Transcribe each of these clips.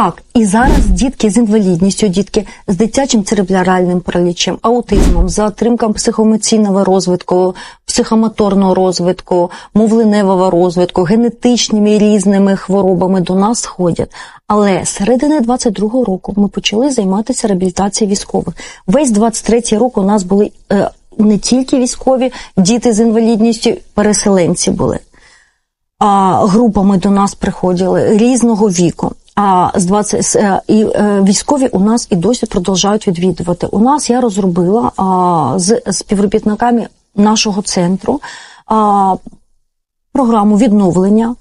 Так, і зараз дітки з інвалідністю, дітки з дитячим церебральним паралічем, аутизмом, затримком психоемоційного розвитку, психомоторного розвитку, мовленевого розвитку, генетичними різними хворобами до нас ходять. Але з середини 22-го року ми почали займатися реабілітацією військових. Весь 23-й рік у нас були е, не тільки військові, діти з інвалідністю, переселенці були а, групами до нас приходили різного віку. А з 20, з, е, і е, військові у нас і досі продовжують відвідувати. У нас я розробила а, з співробітниками нашого центру а, програму відновлення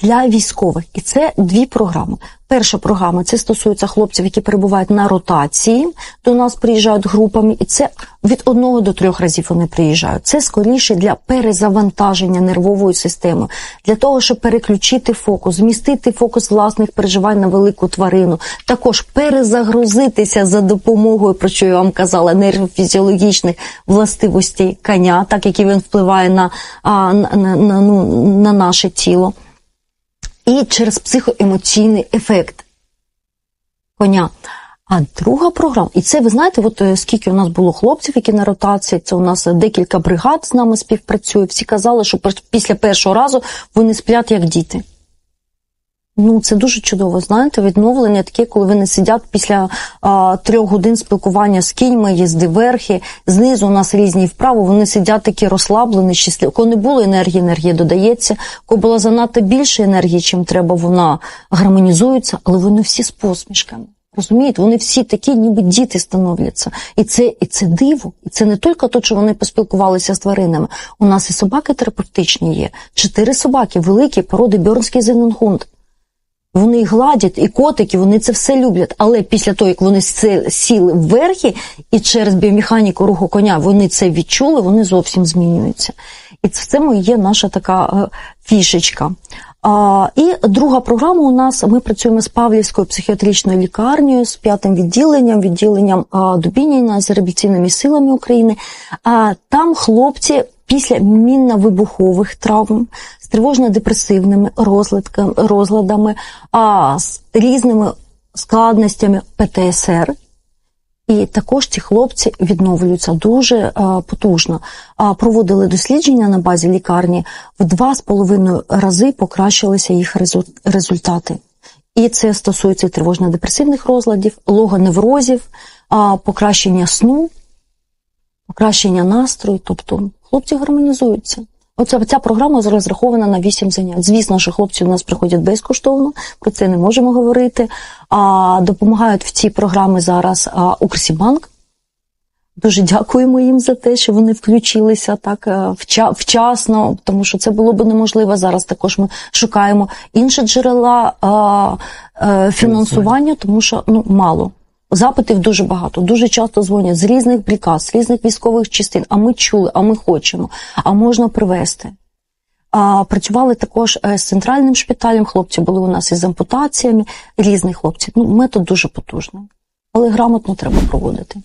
для військових. І це дві програми. Перша програма це стосується хлопців, які перебувають на ротації. До нас приїжджають групами, і це від одного до трьох разів вони приїжджають. Це скоріше для перезавантаження нервової системи, для того, щоб переключити фокус, змістити фокус власних переживань на велику тварину, також перезагрузитися за допомогою, про що я вам казала, нервофізіологічних властивостей коня, так як він впливає на, на, на, на, ну, на наше тіло і через психоемоційний ефект коня. А друга програма, і це ви знаєте, от е, скільки у нас було хлопців, які на ротації, це у нас декілька бригад з нами співпрацює. Всі казали, що після першого разу вони сплять як діти. Ну, це дуже чудово, знаєте, відновлення таке, коли вони сидять після а, трьох годин спілкування з кіньми, їзди верхи, знизу у нас різні вправи, вони сидять такі розслаблені, щасливі. Коли не було енергії, енергія додається. Коли було занадто більше енергії, чим треба, вона гармонізується, але вони всі з посмішками. Розумієте, вони всі такі, ніби діти становляться. І це, і це диво. І це не тільки те, що вони поспілкувалися з тваринами. У нас і собаки терапевтичні є. Чотири собаки, великі породи Бьорнський Зененгунд. Вони гладять, і котики, вони це все люблять. Але після того, як вони сіли вверхи, і через біомеханіку руху коня вони це відчули, вони зовсім змінюються. І в цьому є наша така е, фішечка. А, і друга програма у нас ми працюємо з Павлівською психіатричною лікарнею, з п'ятим відділенням, відділенням Дубініна з реабілітаційними силами України. А там хлопці після мінно-вибухових травм з тривожно-депресивними розладами, а з різними складностями ПТСР. І також ці хлопці відновлюються дуже е, потужно. А, проводили дослідження на базі лікарні в два з половиною рази покращилися їх результати. І це стосується тривожно-депресивних розладів, логоневрозів, а, покращення сну, покращення настрою. Тобто хлопці гармонізуються. Оця ця програма розрахована на 8 занять. Звісно, що хлопці до нас приходять безкоштовно, про це не можемо говорити. А допомагають в цій програмі зараз Укрсібанк. Дуже дякуємо їм за те, що вони включилися так е, вчасно, тому що це було б неможливо. Зараз також ми шукаємо інші джерела е, фінансування, тому що ну мало. Запитів дуже багато. Дуже часто дзвонять з різних бригад, з різних військових частин. А ми чули, а ми хочемо, а можна привезти. А, працювали також е, з центральним шпиталем. Хлопці були у нас із ампутаціями, різні хлопці. Ну, метод дуже потужний, але грамотно треба проводити.